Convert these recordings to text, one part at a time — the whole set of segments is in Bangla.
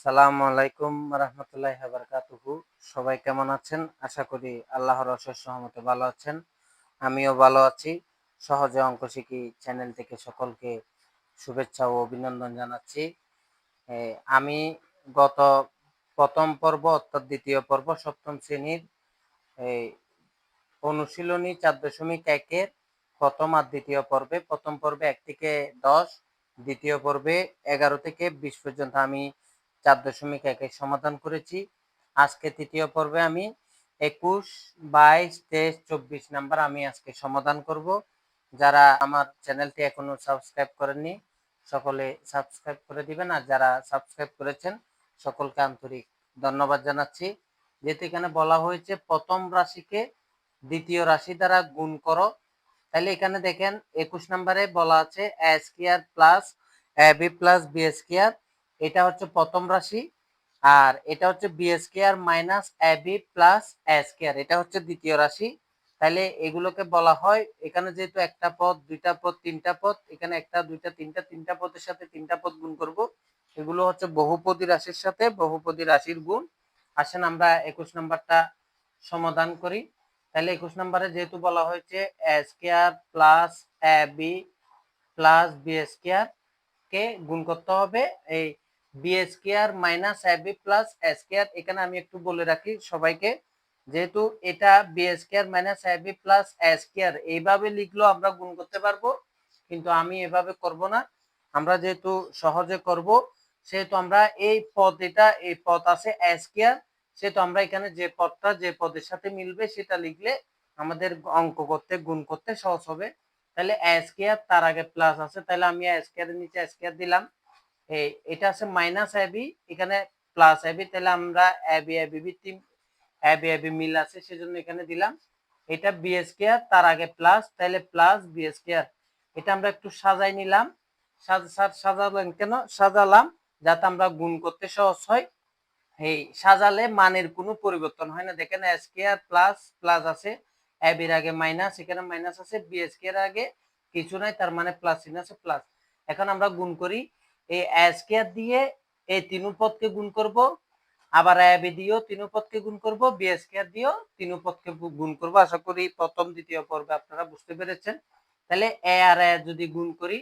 সালামু আলাইকুম রহমতুল্লাহ বারকাতুহু। সবাই কেমন আছেন? আশা করি আল্লাহর অশেষ সহমতে ভালো আছেন। আমিও ভালো আছি। সহজে অঙ্ক শিখি চ্যানেল থেকে সকলকে শুভেচ্ছা ও অভিনন্দন জানাচ্ছি। আমি গত প্রথম পর্ব অর্থাৎ দ্বিতীয় পর্ব সপ্তম শ্রেণির অনুশীলনী চার দশমিক একের প্রথম আর দ্বিতীয় পর্বে। প্রথম পর্বে এক থেকে দশ, দ্বিতীয় পর্বে এগারো থেকে বিশ পর্যন্ত আমি চার দশমিক একের সমাধান করেছি। আজকে তৃতীয় পর্বে আমি একুশ বাইশ তেইশ চব্বিশ নাম্বার আমি আজকে সমাধান করব। যারা আমার চ্যানেলটি এখনও সাবস্ক্রাইব করেননি, সকলে সাবস্ক্রাইব করে দিবেন। আর যারা সাবস্ক্রাইব করেছেন, সকলকে আন্তরিক ধন্যবাদ জানাচ্ছি। যেহেতু এখানে বলা হয়েছে, প্রথম রাশিকে দ্বিতীয় রাশি দ্বারা গুণ করো। তাহলে এখানে দেখেন, একুশ নম্বরে বলা আছে, A square plus A B plus B square. এটা হচ্ছে প্রথম রাশি, আর এটা হচ্ছে B square minus A B plus A square এটা হচ্ছে দ্বিতীয় রাশি। তাহলে এগুলোকে বলা হয়, এখানে যেহেতু একটা পদ, দুইটা পদ, তিনটা পদ, এখানে একটা, দুইটা, তিনটা তিনটা পদের সাথে তিনটা পদ গুণ করব। এগুলো হচ্ছে বহুপদী রাশির সাথে বহুপদী রাশির গুণ। আসেন আমরা একুশ নাম্বারটা সমাধান করি। তাহলে একুশ নাম্বারে যেহেতু বলা হয়েছে A square plus A B plus B square কে গুণ করতে হবে, এই B minus A B plus square এখানে আমি একটু বলে রাখি সবাইকে, যেহেতু এটা B square minus A B plus square এইভাবে লিখলেও আমরা গুণ করতে পারব, কিন্তু আমি এভাবে করব না। আমরা যেহেতু সহজে করব, সেহেতু আমরা এই পদ এটা, এই পদ আছে স্কোয়ার সেহেতু আমরা এখানে যে পদটা, যে পদের সাথে মিলবে সেটা লিখলে আমাদের অঙ্ক করতে, গুণ করতে সহজ হবে। তাহলে স্কোয়ার তার আগে প্লাস আছে, তাহলে আমি স্কোয়ার এর নিচে স্কোয়ার দিলাম। এটা আছে মাইনাস এবি এখানে প্লাস এবি তাহলে আমরা এবি এবি বৃত্তি এবি এবি মিল আছে, সেজন্য এখানে দিলাম। এটা বি স্কোয়ার তার আগে প্লাস তাহলে প্লাস বি স্কোয়ার এটা আমরা একটু সাজাই নিলাম। সাজালাম কেন? সাজালাম, যাতে আমরা গুণ করতে সহজ হয়। এই সাজালে মানের কোনো পরিবর্তন হয় না। দেখেন এস স্কোয়ার প্লাস প্লাস আছে। এর আগে মাইনাস এখানে মাইনাস আছে। বি স্কোয়ার আগে কিছু নাই, তার মানে প্লাস চিহ্ন আছে প্লাস এখন আমরা গুণ করি। এই স্কোয়ার দিয়ে এই তিন পদকে গুণ করব, আবার এ বি দিয়েও তিন পদকে গুণ করব, বি স্কোয়ার দিয়েও তিন পদকে গুণ করব। আশা করি প্রথম, দ্বিতীয় পর্বে আপনারা বুঝতে পেরেছেন। তাহলে এ আর এ যদি গুণ করি,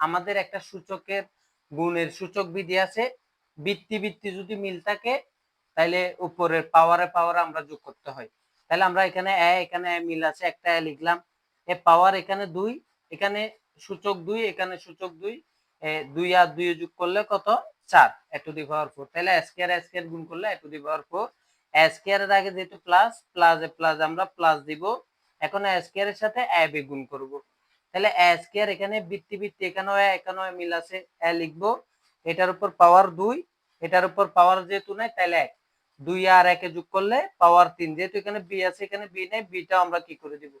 আমাদের একটা সূচকের গুণের সূচক বিধি আছে। বৃত্তি বৃত্তি যদি মিল থাকে, তাহলে উপরের পাওয়ারে পাওয়ারে আমরা যোগ করতে হয়। তাহলে আমরা এখানে এ, এখানে মিল আছে, একটা লিখলাম। এ পাওয়ার এখানে দুই, এখানে সূচক দুই, এখানে সূচক দুই দুই আর দুই যোগ করলে কত? চার। A to the power four. তাহলে স্কোয়ার স্কোয়ার গুণ করলে A to the power four. Square এর আগে যেহেতু প্লাস প্লাস এ প্লাস আমরা প্লাস দিব, এখন স্কোয়ার এর সাথে এ বি গুণ করব। তাহলে স্কোয়ার এখানে বৃত্তি বৃত্তি এখানেও এখানেও মিল আছে। এ লিখব, এটার উপর পাওয়ার দুই, এটার উপর পাওয়ার যেহেতু নাই, তাহলে এক। দুই আর একে যোগ করলে পাওয়ার তিন। যেহেতু এখানে বি আছে, এখানে বি নেই বিটা আমরা কি করে দিব?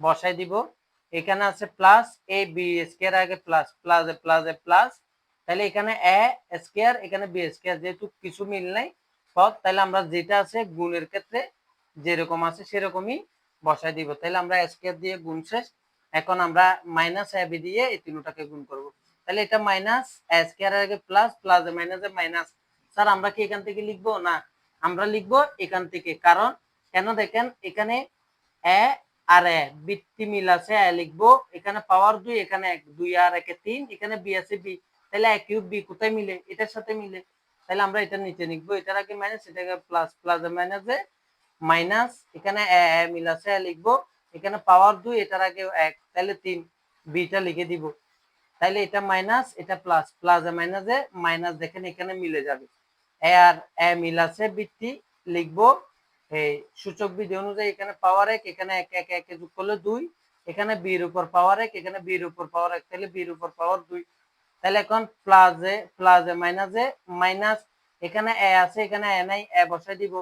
বসাই দিব। এখানে আছে প্লাস এ বি স্কোয়ার আগে plus plus A plus A plus তাহলে এখানে এ স্কোয়ার এখানে বি স্কোয়ার যেহেতু কিছু মিল নাই পদ তাহলে আমরা যেটা আছে গুণের ক্ষেত্রে যেরকম আছে সেরকমই বসাই দিব। তাহলে আমরা স্কোয়ার দিয়ে গুণ শেষ। এখন আমরা মাইনাস এ বি দিয়ে এই তিনটাকে গুণ করব। তাহলে এটা মাইনাস স্কোয়ার আগে plus plus minus A minus sir, আমরা কি এখান থেকে লিখব? না, আমরা লিখব এখান থেকে। কারণ, কেন দেখেন, এখানে এ আর বৃত্তি মিল আছে লিখব। এখানে পাওয়ার দুই, এখানে এক, দুই আর একে তিন, এখানে বি আছে বি তাহলে এ কিউব বি কোথায় মিলে? এটার সাথে মিলে। তাহলে আমরা এটা নিচে লিখব। এটার আগে মাইনাস এটাকে প্লাস প্লাস মাইনাসে মাইনাস এখানে মিল আছে লিখব। এখানে পাওয়ার দুই, এটার আগে এক, তাহলে তিন। বিটা লিখে দিব। তাহলে এটা মাইনাস এটা প্লাস প্লাস মাইনাসে মাইনাস দেখেন এখানে মিলে যাবে। এ আর, এ মিল আছে বৃত্তি লিখব। এই সূচক বিধি অনুযায়ী এখানে পাওয়ার এক, এখানে এক এক, একে যোগ করলে দুই, এখানে বির উপর পাওয়ার এক, এখানে বির উপর পাওয়ার এক, তাহলে বির উপর পাওয়ার দুই। তাহলে এখন প্লাসে প্লাসে মাইনাসে মাইনাস এ মাইনাস এখানে এ আছে, এখানে এ নাই এ বসাই দিব।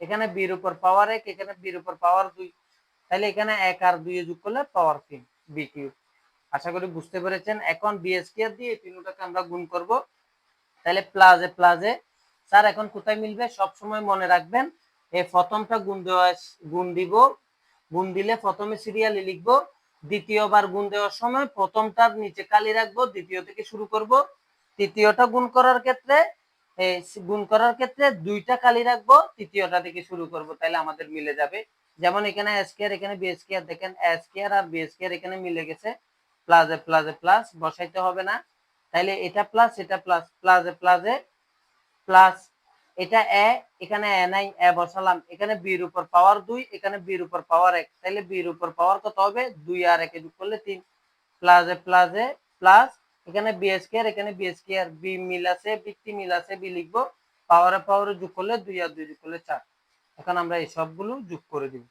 এখানে বির উপর পাওয়ার এক, এখানে বির উপর পাওয়ার দুই। তাহলে এখানে এক আর দুই যোগ করলে পাওয়ার তিন বি কিউব আশা করি বুঝতে পেরেছেন। এখন বিএসকিআর দিয়ে তিনটাকে আমরা গুণ করব। তাহলে প্লাজে প্লাজে স্যার এখন কোথায় মিলবে? সব সময় মনে রাখবেন এই প্রথমটা গুণ দেওয়া গুণ দিব। গুণ দিলে প্রথমে সিরিয়ালে লিখব, দ্বিতীয়বার গুণ দেওয়ার সময় প্রথমটার নিচে কালি রাখব, দ্বিতীয় থেকে শুরু করব। তৃতীয়টা গুণ করার ক্ষেত্রে গুণ করার ক্ষেত্রে দুইটা কালি রাখব, তৃতীয়টা থেকে শুরু করব তাহলে আমাদের মিলে যাবে। যেমন এখানে স্কয়ার এখানে বি স্কয়ার দেখেন স্কয়ার আর বি স্কয়ার এখানে মিলে গেছে। প্লাসে প্লাসে প্লাস বসাইতে হবে না। তাইলে এটা প্লাস এটা প্লাস প্লাসে প্লাসে প্লাস এটা এ, এখানে এ নাই, এ বসালাম। এখানে বির উপর পাওয়ার দুই, এখানে বির উপর পাওয়ার এক। তাহলে বির উপর পাওয়ার কত হবে? দুই আর একে যোগ করলে তিন। প্লাসে প্লাসে প্লাস এখানে বি স্কয়ার এখানে বি স্কয়ার বি মিল আছে বৃত্তি মিল আছে বি লিখব। পাওয়ারে পাওয়ারে যোগ করলে দুই আর দুই যোগ করলে চার। এখন আমরা এই সবগুলো যোগ করে দিব।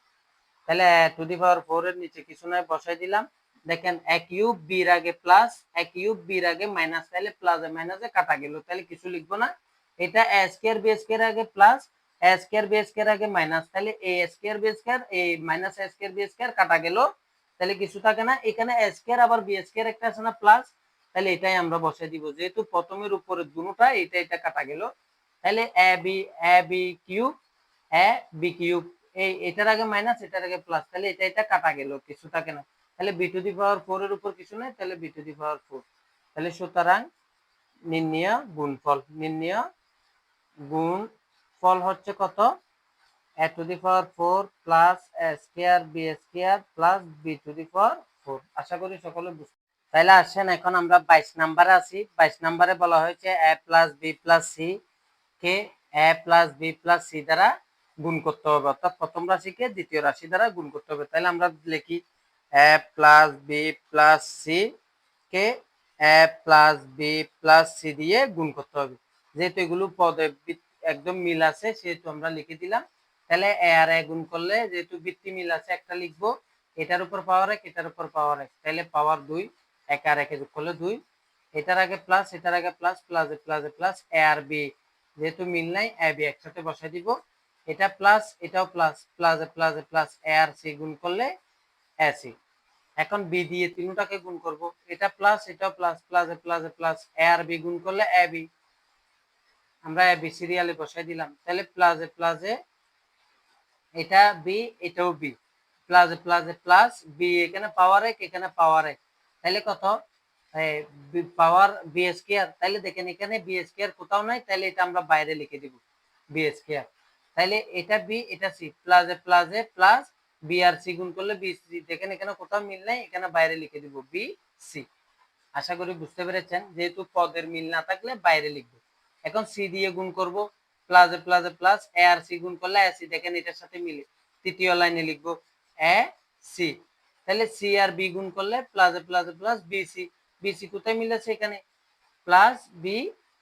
তাহলে টু দি পাওয়ার ফোর এর নিচে কিছু নয় বসাই দিলাম। দেখেন, এক ইউব বির আগে প্লাস এক ইউব বির আগে মাইনাস তাহলে প্লাসে মাইনাসে কাটা গেল। তাহলে কিছু লিখব না। এটা এ স্কয়ার বি স্কয়ার আগে plus A square B square আগে মাইনাস তাহলে এ স্কয়ার বি স্কয়ার এই minus A square B square কাটা গেল। তাহলে কিছু থাকে না। এখানে এ স্কয়ার আবার বি স্কয়ার একটা আছে না প্লাস তাহলে এটাই আমরা বসাই দিব। যেহেতু প্রথমের উপরে দুটোটা এটা এটা কাটা গেল। তাহলে A B A B cube A B cube এই এটার আগে মাইনাস এটার আগে প্লাস তাহলে এটা এটা কাটা গেল, কিছু থাকে না। তাহলে B to the power four এর উপর কিছু নেই। তাহলে B to the power four তাহলে সুতরাং নির্ণয় গুণফল, নির্ণয় গুণ ফল হচ্ছে কত? A to the power four plus A square, B square plus B to the power four. আশা করি সকলে বুঝতে তাহলে আসেন, এখন আমরা বাইশ নাম্বারে আছি। বাইশ নাম্বারে বলা হয়েছে A plus B plus C K A plus B plus C দ্বারা গুণ করতে হবে। অর্থাৎ প্রথম রাশিকে দ্বিতীয় রাশি দ্বারা গুণ করতে হবে। তাহলে আমরা লিখি A plus B plus C K A plus B plus C দিয়ে গুণ করতে হবে। যেহেতু এগুলো পদে একদম মিল আছে, সেহেতু আমরা লিখে দিলাম। তাহলে এ আর এ গুণ করলে যেহেতু বৃত্তি মিল আছে, একটা লিখব। এটার উপর পাওয়ার এক, এটার উপর পাওয়ার এক। তাহলে পাওয়ার দুই, এক আর একে যোগ করলে দুই। এটার আগে প্লাস এটার আগে প্লাস প্লাসে প্লাসে প্লাস এ আর বি যেহেতু মিল নাই এ বি একসাথে বসাই দিব। এটা প্লাস এটাও প্লাস প্লাসে প্লাসে প্লাস এ আর সি গুণ করলে এ সি এখন বি দিয়ে তিনটাকে গুণ করব। এটা প্লাস এটাও প্লাস প্লাসে প্লাসে প্লাস এ আর বি গুণ করলে এ বি আমরা এ বি সিরিয়ালে বসাই দিলাম। তাহলে প্লাসে প্লাসে এটা বি এটাও বি প্লাসে প্লাসে প্লাস বি এখানে পাওয়ার এক, এখানে পাওয়ার এক। তাহলে কত? পাওয়ার বি স্কয়ার তাহলে দেখেন এখানে বি স্কয়ার কোথাও নাই, তাহলে এটা আমরা বাইরে লিখে দিব বি স্কয়ার তাহলে এটা বি এটা সি প্লাসে প্লাসে প্লাস বি আর সি গুণ করলে বি সি দেখেন এখানে কোথাও মিল নাই, এখানে বাইরে লিখে দিব বি সি আশা করি বুঝতে পেরেছেন, যেহেতু পদের মিল না থাকলে বাইরে লিখব। এখন সি দিয়ে গুণ করব প্লাসে প্লাসে প্লাস এ আর সি গুণ করলে এ সি দেখেন এটার সাথে মিলে। তৃতীয় লাইনে লিখব এ সি তাহলে সি আর বি গুণ করলে প্লাসে প্লাসে plus B C B C কোথায় মিলেছে এখানে? প্লাস বি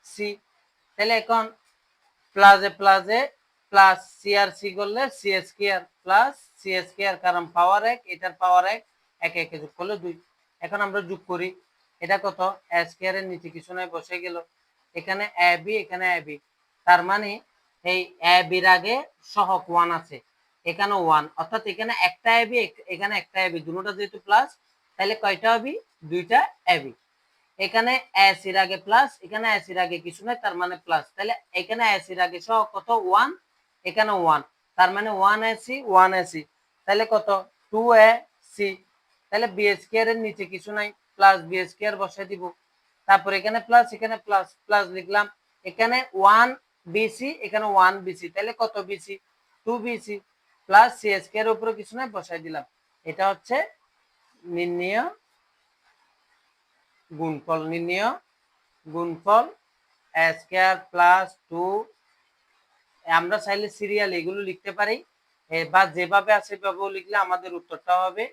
সি তাহলে এখন প্লাসে প্লাসে প্লাস সি আর সি করলে C square plus C square কারণ পাওয়ার এক, এটার পাওয়ার এক, একে একে যোগ করলে দুই। এখন আমরা যোগ করি। এটা কত? এস কেয়ার এর নিচে কিছু নয় বসে গেল। এখানে এ বি এখানে এ বি তার মানে এই এ বির আগে সহক ওয়ান আছে। এখানে ওয়ান অর্থাৎ এখানে একটা এবি এখানে একটা এবি দুটোটা যেহেতু প্লাস তাহলে কয়টা এবি দুইটা এবি এখানে এসির আগে প্লাস এখানে এসির আগে কিছু নয় তার মানে প্লাস তাহলে এখানে এসির আগে সহ কত? ওয়ান এখানে ওয়ান তার মানে ওয়ান এসি ওয়ান এসি তাহলে কত? টু এ সি তাহলে বি স্কোয়ার এর নিচে কিছু নাই প্লাস বি স্কোয়ার বসাই দিব। তারপর এখানে প্লাস এখানে প্লাস প্লাস লিখলাম। এখানে ওয়ান বিসি এখানে ওয়ান বিসি তাহলে কত BC two BC plus C এর উপরে কিছু নাই, বসাই দিলাম। এটা হচ্ছে নির্ণয় গুণফল নির্ণয় গুণফল স্কোয়ার প্লাস টু আমরা চাইলে সিরিয়াল এগুলো লিখতে পারি। বা যেভাবে আছে সেভাবেও লিখলে আমাদের উত্তরটা হবে।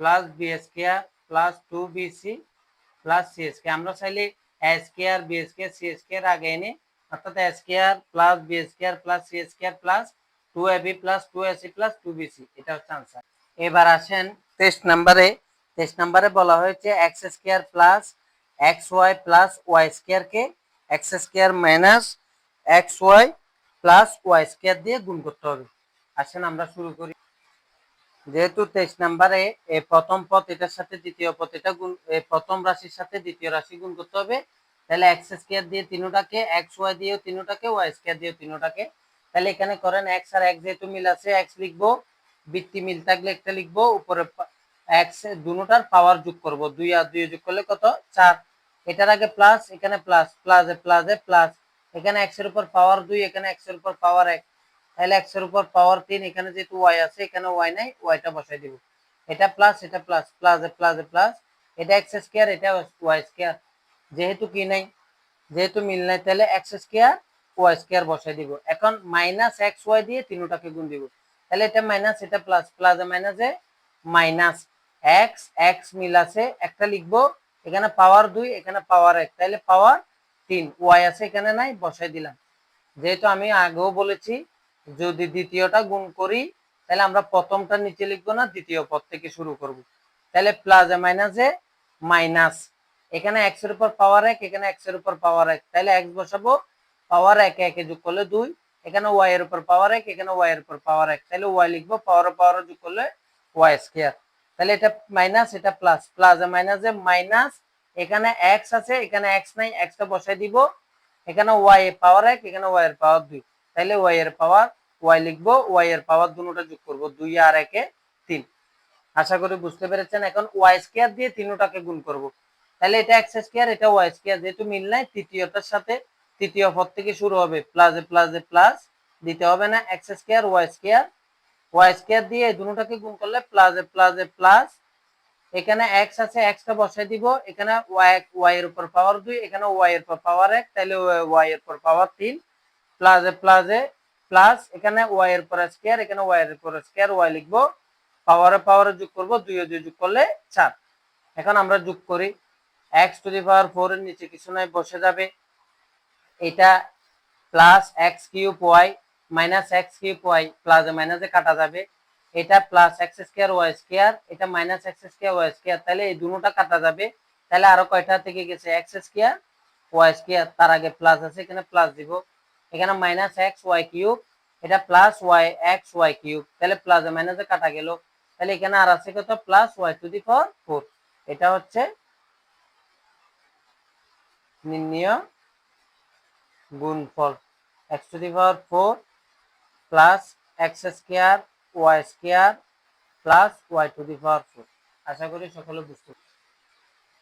Plus B square plus two BC plus C square আমরা চাইলে square B square C square আগে এনে, অর্থাৎ square plus B square plus C square plus two AB plus two AC plus two BC এটা হচ্ছে আনসার এবার আসেন টেস্ট নাম্বারে টেস্ট নাম্বারে বলা হয়েছে X square plus X Y plus Y স্কোয়ারকে X square minus X Y plus Y square দিয়ে গুণ করতে হবে। আসেন আমরা শুরু করি। যেহেতু তেইশ নাম্বারে প্রথম পথ এটার সাথে দ্বিতীয় পথ এটা গুণ প্রথম রাশির সাথে দ্বিতীয় রাশি গুণ করতে হবে। তাহলে এক্স স্কোয়ার দিয়ে তিনোটাকে এক্স ওয়াই দিয়েও তিনোটাকে ওয়াই স্কোয়ার দিয়েও তিনোটাকে। তাহলে এখানে করেন এক্স আর এক্স যেহেতু মিল আছে এক্স লিখব, বৃত্তি মিল থাকলে একটা লিখব, উপরে এক্স দুটার পাওয়ার যোগ করব, দুই আর দুই যোগ করলে কত? চার। এটার আগে প্লাস এখানে প্লাস প্লাস প্লাস প্লাস এখানে এক্সের উপর পাওয়ার দুই, এখানে এক্সের উপর পাওয়ার এক। তাহলে এক্সের উপর পাওয়ার তিন এখানে যেহেতু ওয়াই আছে, এখানে ওয়াই নাই ওয়াইটা বসাই দিব। এটা প্লাস এটা প্লাস প্লাস প্লাস প্লাস এটা এক্স স্কোয়ার এটা ওয়াই স্কোয়ার যেহেতু কি নাই, যেহেতু মিল নাই, তাহলে এক্স স্কোয়ার ওয়াই স্কোয়ার বসাই দিব। এখন মাইনাস এক্স ওয়াই দিয়ে তিনটাকে গুণ দিব। তাহলে এটা মাইনাস এটা প্লাস প্লাস মাইনাসে মাইনাস এক্স এক্স মিল আছে, একটা লিখব, এখানে পাওয়ার দুই, এখানে পাওয়ার এক। তাহলে পাওয়ার তিন। ওয়াই আছে, এখানে নাই, বসাই দিলাম। যেহেতু আমি আগেও বলেছি যদি দ্বিতীয়টা গুণ করি, তাহলে আমরা প্রথমটা নিচে লিখব না, দ্বিতীয় পদ থেকে শুরু করব। তাহলে প্লাজে মাইনাসে মাইনাস এ মাইনাস এখানে এক্সের উপর পাওয়ার এক, এখানে এক্সের উপর পাওয়ার এক। তাহলে এক্স বসাবো পাওয়ার একে একে যোগ করলে দুই। এখানে ওয়াই এর উপর পাওয়ার এক, এখানে ওয়াই এর উপর পাওয়ার এক। তাহলে ওয়াই লিখব পাওয়ার পাওয়ার যোগ করলে ওয়াই স্কোয়ার তাহলে এটা মাইনাস এটা প্লাস প্লাস মাইনাসে মাইনাস এখানে এক্স আছে, এখানে এক্স নাই এক্সটা বসাই দিব। এখানে ওয়াই পাওয়ার এক, এখানে ওয়াই এর পাওয়ার দুই। তাহলে ওয়াই এর পাওয়ার ওয়াই লিখব ওয়াই এর পাওয়ার দুটোটা যোগ করব, দুই, আর একে তিন। আশা করি বুঝতে পেরেছেন, এখন ওয়াই স্কোয়ার দিয়ে তিনটাকে গুণ করব। তাহলে এটা এক্স স্কোয়ার এটা ওয়াই স্কোয়ার যেহেতু মিল নাই, তৃতীয়টার সাথে তৃতীয় পদ থেকে শুরু হবে প্লাসে প্লাসে প্লাস দিতে হবে না X square Y square Y square দিয়ে এই দুটোকে গুণ করলে প্লাসে প্লাসে প্লাস এখানে এক্স আছে এক্সটা বসাই দিব, এখানে ওয়াই ওয়াই এর উপর পাওয়ার দুই, এখানে ওয়াই এর উপর পাওয়ার এক, তাহলে ওয়াই এর উপর পাওয়ার তিন প্লাসে প্লাসে প্লাস এখানে ওয়াই এর উপর স্কোয়ার এখানে ওয়াই এর উপর স্কোয়ার ওয়াই লিখব। পাওয়ারে পাওয়ারে যোগ করব, দুই দুই যোগ করলে চার। এখন আমরা যোগ করি। X to the power four এর নিচে কিছু নাই, বসে যাবে। এটা plus X cube Y minus X cube Y plus মাইনাসে কাটা যাবে। এটা plus X square Y square এটা minus X square Y square তাহলে এই দুটোটা কাটা যাবে। তাহলে আরও কয়টা থেকে গেছে? এক্স স্কোয়ার ওয়াই স্কোয়ার তার আগে প্লাস আছে, এখানে প্লাস দিব। এখানে মাইনাস এক্স ওয়াই কিউব এটা plus Y X Y cube তাহলে প্লাস মাইনাসে কাটা গেল। তাহলে এখানে আর আছে কত? Plus Y to the power four এটা হচ্ছে নির্ণয় গুণফল। X to the power four plus X square Y square plus Y to the power four আশা করি সকলে বুঝতে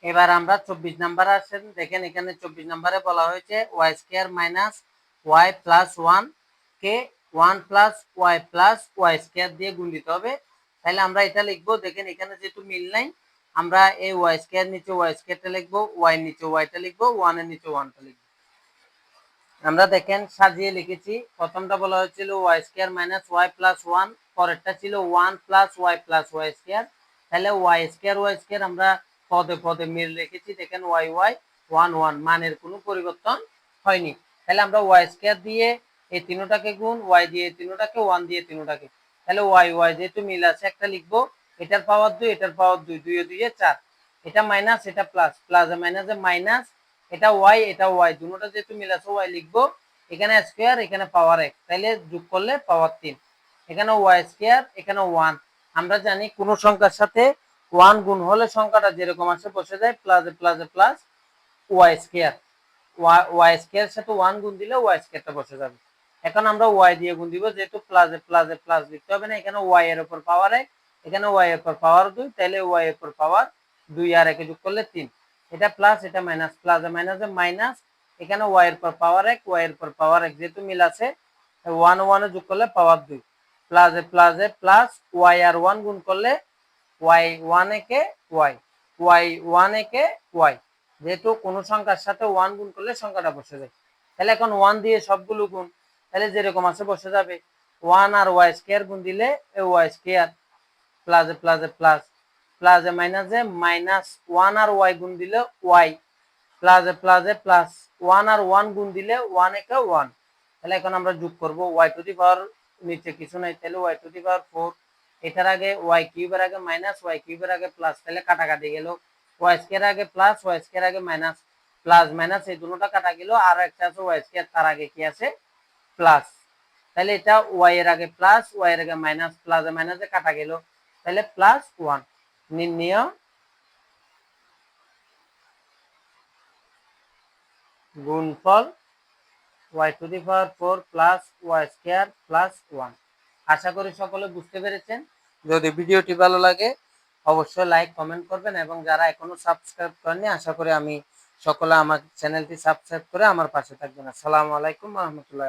এবার আমরা চব্বিশ নাম্বার আসেন। দেখেন এখানে চব্বিশ নাম্বারে বলা হয়েছে Y square minus Y plus one কে one plus Y plus Y square দিয়ে গুণ দিতে হবে। তাহলে আমরা এটা লিখব, দেখেন এখানে যেহেতু মিল নাই, আমরা এই ওয়াই স্কোয়ার নিচে ওয়াই স্কোয়ারটা লিখব ওয়াই নিচে ওয়াইটা লিখব ওয়ানের নিচে ওয়ানটা লিখব। আমরা দেখেন সাজিয়ে লিখেছি, প্রথমটা বলা হয়েছিল Y square minus Y plus one পরেরটা ছিল one plus Y plus Y square তাহলে ওয়াই স্কোয়ার ওয়াই স্কোয়ার আমরা পদে পদে মিল রেখেছি, দেখেন ওয়াই ওয়াই ওয়ান ওয়ান মানের কোনো পরিবর্তন হয়নি। তাহলে আমরা ওয়াই স্কোয়ার দিয়ে এই তিনোটাকে গুণ ওয়াই দিয়ে তিনোটাকে ওয়ান দিয়ে তিনোটাকে। তাহলে ওয়াই ওয়াই যেহেতু মিল আছে, একটা লিখব, এটার পাওয়ার দুই, এটার পাওয়ার দুই দুই দুইয়ে চার। এটা মাইনাস এটা প্লাস প্লাস মাইনাসে মাইনাস এটা ওয়াই এটা ওয়াই দুটোটা যেহেতু মিল আছে ওয়াই লিখব, এখানে স্কোয়ার এখানে পাওয়ার এক। তাহলে যোগ করলে পাওয়ার তিন। এখানে ওয়াই স্কোয়ার এখানে ওয়ান আমরা জানি কোন সংখ্যার সাথে ওয়ান গুণ হলে সংখ্যাটা যেরকম আছে বসে যায় plus plus plus Y square Y square সাথে ওয়ান গুণ দিলে ওয়াই স্কোয়ারটা বসে যাবে। এখন আমরা ওয়াই দিয়ে গুণ দিব, যেহেতু প্লাসে প্লাসে প্লাস লিখতে হবে না, এখানে ওয়াই এর উপর পাওয়ার এক, এখানে ওয়াই এর উপর পাওয়ার দুই তাহলে ওয়াই এর উপর পাওয়ার দুই আর একে যোগ করলে তিন। এটা প্লাস এটা মাইনাস প্লাস মাইনাসে মাইনাস এখানে ওয়াই এর পর পাওয়ার এক ওয়াই এর পর পাওয়ার এক যেহেতু মিল আছে ওয়ান ওয়ানে যোগ করলে পাওয়ার দুই। প্লাসে প্লাসে প্লাস ওয়াই আর ওয়ান গুণ করলে ওয়াই ওয়ান একে ওয়াই ওয়াই ওয়ান একে ওয়াই যেহেতু কোনো সংখ্যার সাথে ওয়ান গুণ করলে সংখ্যাটা বসে যায়। তাহলে এখন ওয়ান দিয়ে সবগুলো গুণ, তাহলে যেরকম আছে বসে যাবে। ওয়ান আর ওয়াই স্কোয়ার গুণ দিলে ওয়াই স্কোয়ার প্লাস প্লাসে প্লাস প্লাসে A minus A minus one R Y গুণ দিলে ওয়াই প্লাস প্লাসে প্লাস ওয়ান আর ওয়ান গুণ দিলে ওয়ান একে ওয়ান তাহলে এখন আমরা যোগ করব ওয়াই টু দি পাওয়ার নিচে কিছু নাই, তাহলে Y to the power four এটার আগে ওয়াই কিউবের আগে মাইনাস ওয়াই কিউবের আগে প্লাস তাহলে কাটাকাটি গেল। ওয়াই স্কোয়ার আগে প্লাস ওয়াই স্কোয়ার আগে মাইনাস প্লাস মাইনাস এই দুটোটা কাটা গেল আর একটা আছে ওয়াই তার আগে কি আছে? প্লাস তাহলে এটা ওয়াই এর আগে প্লাস ওয়াই এর আগে মাইনাস প্লাস মাইনাসে কাটা গেল তাহলে প্লাস ওয়ান নির্ণয় গুণফল Y to the power four plus Y square plus one আশা করি সকলে বুঝতে পেরেছেন। যদি ভিডিওটি ভালো লাগে অবশ্যই লাইক কমেন্ট করবেন এবং যারা এখনও সাবস্ক্রাইব করেননি, আশা করি আমি সকলে আমার চ্যানেলটি সাবস্ক্রাইব করে আমার পাশে থাকবেন। আসসালামু আলাইকুম রহমতুল্লাহ